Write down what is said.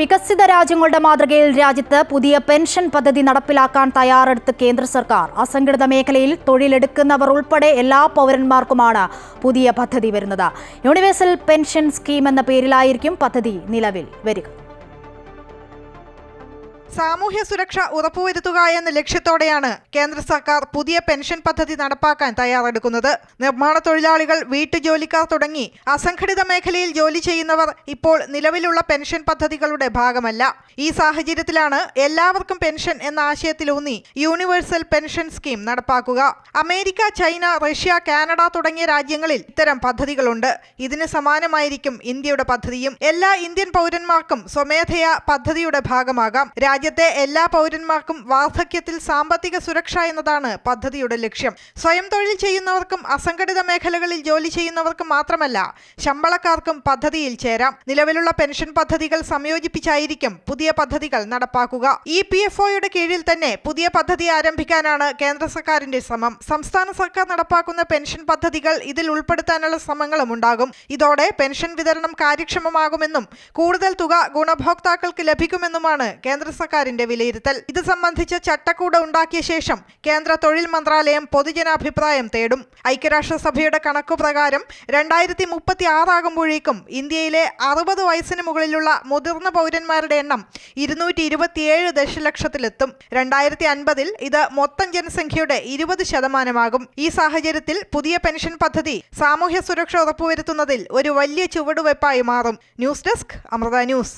വികസിത രാജ്യങ്ങളുടെ മാതൃകയിൽ രാജ്യത്ത് പുതിയ പെൻഷൻ പദ്ധതി നടപ്പിലാക്കാൻ തയ്യാറെടുത്ത് കേന്ദ്ര സർക്കാർ. അസംഘടിത മേഖലയിൽ തൊഴിലെടുക്കുന്നവർ ഉൾപ്പെടെ എല്ലാ പൗരന്മാർക്കുമാണ് പുതിയ പദ്ധതി വരുന്നത്. യൂണിവേഴ്സൽ പെൻഷൻ സ്കീം എന്ന പേരിലായിരിക്കും പദ്ധതി നിലവിൽ വരിക. സാമൂഹ്യ സുരക്ഷ ഉറപ്പുവരുത്തുക എന്ന ലക്ഷ്യത്തോടെയാണ് കേന്ദ്ര സർക്കാർ പുതിയ പെൻഷൻ പദ്ധതി നടപ്പാക്കാൻ തയ്യാറെടുക്കുന്നത്. നിർമ്മാണ തൊഴിലാളികൾ വീട്ടുജോലിക്കാർ തുടങ്ങി അസംഘടിത മേഖലയിൽ ജോലി ചെയ്യുന്നവർ ഇപ്പോൾ നിലവിലുള്ള പെൻഷൻ പദ്ധതികളുടെ ഭാഗമല്ല. ഈ സാഹചര്യത്തിലാണ് എല്ലാവർക്കും പെൻഷൻ എന്ന ആശയത്തിലൂന്നി യൂണിവേഴ്സൽ പെൻഷൻ സ്കീം നടപ്പാക്കുക. അമേരിക്ക ചൈന റഷ്യ കാനഡ തുടങ്ങിയ രാജ്യങ്ങളിൽ ഇത്തരം പദ്ധതികളുണ്ട്. ഇതിന് സമാനമായിരിക്കും ഇന്ത്യയുടെ പദ്ധതിയും. എല്ലാ ഇന്ത്യൻ പൗരന്മാർക്കും സ്വമേധയാ പദ്ധതിയുടെ ഭാഗമാകാം. രാജ്യത്തെ എല്ലാ പൗരന്മാർക്കും വാർദ്ധക്യത്തിൽ സാമ്പത്തിക സുരക്ഷ എന്നതാണ് പദ്ധതിയുടെ ലക്ഷ്യം. സ്വയം തൊഴിൽ ചെയ്യുന്നവർക്കും അസംഘടിത മേഖലകളിൽ ജോലി ചെയ്യുന്നവർക്കും മാത്രമല്ല ശമ്പളക്കാർക്കും പദ്ധതിയിൽ ചേരാം. നിലവിലുള്ള പെൻഷൻ പദ്ധതികൾ സംയോജിപ്പിച്ചായിരിക്കും പുതിയ പദ്ധതികൾ നടപ്പാക്കുക. ഇ പി എഫ് ഒയുടെ കീഴിൽ തന്നെ പുതിയ പദ്ധതി ആരംഭിക്കാനാണ് കേന്ദ്ര സർക്കാരിന്റെ ശ്രമം. സംസ്ഥാന സർക്കാർ നടപ്പാക്കുന്ന പെൻഷൻ പദ്ധതികൾ ഇതിൽ ഉൾപ്പെടുത്താനുള്ള ശ്രമങ്ങളും ഉണ്ടാകും. ഇതോടെ പെൻഷൻ വിതരണം കാര്യക്ഷമമാകുമെന്നും കൂടുതൽ തുക ഗുണഭോക്താക്കൾക്ക് ലഭിക്കുമെന്നുമാണ് കേന്ദ്ര സർക്കാരിന്റെ വിലയിരുത്തൽ. ഇത് സംബന്ധിച്ച് ചട്ടക്കൂട് ഉണ്ടാക്കിയ ശേഷം കേന്ദ്ര തൊഴിൽ മന്ത്രാലയം പൊതുജനാഭിപ്രായം തേടും. ഐക്യരാഷ്ട്രസഭയുടെ കണക്കു പ്രകാരം രണ്ടായിരത്തി മുപ്പത്തി ആറാകുമ്പോഴേക്കും ഇന്ത്യയിലെ അറുപത് വയസ്സിന് മുകളിലുള്ള മുതിർന്ന പൗരന്മാരുടെ എണ്ണം ഇരുന്നൂറ്റി ഇരുപത്തിയേഴ് ദശലക്ഷത്തിലെത്തും. രണ്ടായിരത്തി അൻപതിൽ ഇത് മൊത്തം ജനസംഖ്യയുടെ ഇരുപത് ശതമാനമാകും. ഈ സാഹചര്യത്തിൽ പുതിയ പെൻഷൻ പദ്ധതി സാമൂഹ്യ സുരക്ഷ ഉറപ്പുവരുത്തുന്നതിൽ ഒരു വലിയ ചുവടുവെപ്പായി മാറും. News desk Amrita news.